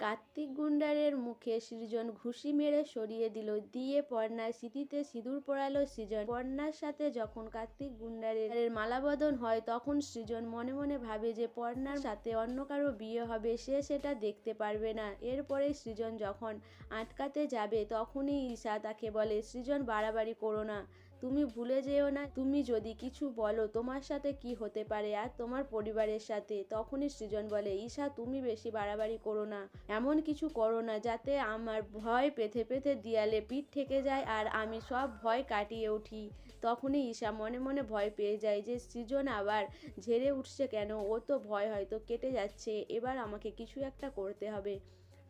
কার্তিক গুন্ডারের মুখে সৃজন ঘুষি মেরে সরিয়ে দিল। দিয়ে পর্ণার স্মৃতিতে সিঁদুর পড়ালো সৃজন। পর্ণার সাথে যখন কার্তিক গুন্ডারের মালাবদন হয়, তখন সৃজন মনে মনে ভাবে যে পর্ণার সাথে অন্য কারও বিয়ে হবে, সে সেটা দেখতে পারবে না। এরপরে সৃজন যখন আটকাতে যাবে, তখনই ঈশা তাকে বলে, সৃজন, বাড়াবাড়ি করো না। তুমি ভুলে যেও না, তুমি যদি কিছু বলো তোমার সাথে কি হতে পারে আর তোমার পরিবারের সাথে, তখনই সৃজন বলে, ঈশা তুমি বেশি বাড়াবাড়ি করো না, এমন কিছু করো না যাতে আমার ভয় পেতে পেতে দিয়ালে পিঠ থেকে যায় আর আমি সব ভয় কাটিয়ে উঠি। তখনই ঈশা মনে মনে ভয় পেয়ে যায় যে, সৃজন আবার ঝেড়ে উঠছে কেন? ও তো ভয় হয়তো কেটে যাচ্ছে, এবার আমাকে কিছু একটা করতে হবে।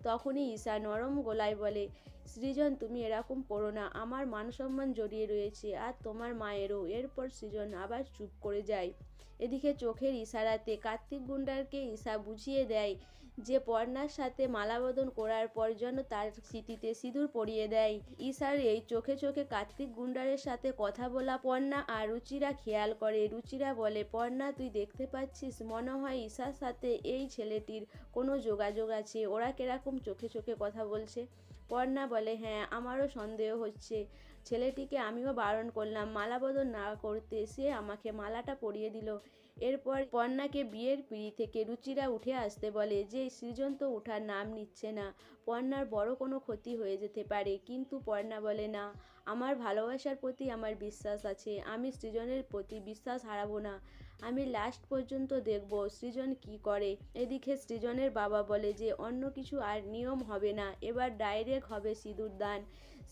তখনই ঈশা নরম গলায় বলে সৃজন, তুমি এরকম করো না। আমার মান সম্মান জড়িয়ে রয়েছে আর তোমার মায়েরও। এরপর সৃজন আবার চুপ করে যায়। এদিকে চোখের ইশারাতে কার্তিক গুন্ডারকে ঈশা বুঝিয়ে দেয় যে পর্ণার সাথে মালাবদন করার পর যেন তার স্মৃতিতে সিঁদুর পরিয়ে দেয়। ঈশার এই চোখে চোখে কার্তিক গুন্ডারের সাথে কথা বলা পর্ণা আর রুচিরা খেয়াল করে। রুচিরা বলে, পর্ণা, তুই দেখতে পাচ্ছিস, মনে হয় ঈশার সাথে এই ছেলেটির কোনো যোগাযোগ আছে। ওরা কীরকম চোখে চোখে কথা বলছে? পর্ণা বলে হ্যাঁ আমারও সন্দেহ হচ্ছে। ছেলেটিকে আমিও বারণ করলাম। মালাবদন না করতে সে আমাকে মালাটা পরিয়ে দিল। এরপর পর্ণাকে বিয়ের পিড়ি থেকে রুচিরা উঠে আসতে বলে যে সৃজন তো ওঠার নাম নিচ্ছে না। পর্ণার বড় কোনো ক্ষতি হয়ে যেতে পারে। কিন্তু পর্ণা বলে, না, আমার ভালোবাসার প্রতি আমার বিশ্বাস আছে। আমি সৃজনের প্রতি বিশ্বাস হারাবো না। আমি লাস্ট পর্যন্ত দেখব সৃজন কি করে। এদিকে সৃজনের বাবা বলে যে, অন্য কিছু আর নিয়ম হবে না। এবার ডাইরেক্ট হবে সিঁদুর দান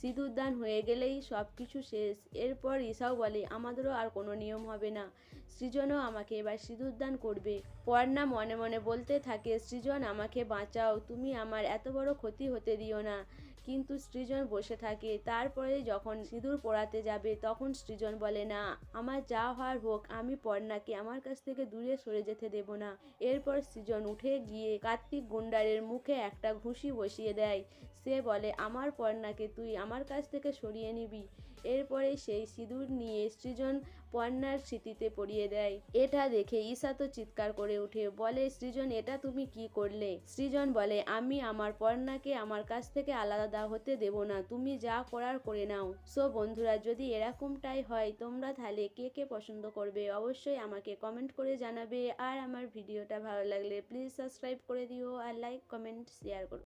সিঁদুর দান হয়ে গেলেই সব কিছু শেষ। এরপর ঈশাও বলে, আমাদেরও আর কোনো নিয়ম হবে না। সৃজনও আমাকে এবার সিঁদুর দান করবে। পর্ণা মনে মনে বলতে থাকে, সৃজন, আমাকে বাঁচাও। তুমি আমার এত বড় ক্ষতি হতে দিও না। কিন্তু সৃজন বসে থাকে। তারপরে যখন সিঁদুর পড়াতে যাবে, তখন সৃজন বলে, না, আমার যা হওয়ার হোক, আমি পর্ণাকে আমার কাছ থেকে দূরে সরে যেতে দেব না। এরপর সৃজন উঠে গিয়ে কার্তিক গুন্ডারের মুখে একটা ঘুষি বসিয়ে দেয়। সে বলে, আমার পর্ণাকে তুই আমার কাছ থেকে সরিয়ে নিবি। এরপরে সেই সিঁদুর নিয়ে সৃজন পর্ণার স্মৃতিতে পরিয়ে দেয়। এটা দেখে ঈশা তো চিৎকার করে উঠে বলে, সৃজন, এটা তুমি কি করলে? সৃজন বলে, আমি আমার পর্ণাকে আমার কাছ থেকে আলাদা হতে দেব না, তুমি যা করার করে নাও। সো বন্ধুরা, যদি এরকমটাই হয়, তোমরা তাহলে কে কে পছন্দ করবে অবশ্যই আমাকে কমেন্ট করে জানাবে। আর আমার ভিডিওটা ভালো লাগলে প্লিজ সাবস্ক্রাইব করে দিও আর লাইক, কমেন্ট, শেয়ার করো।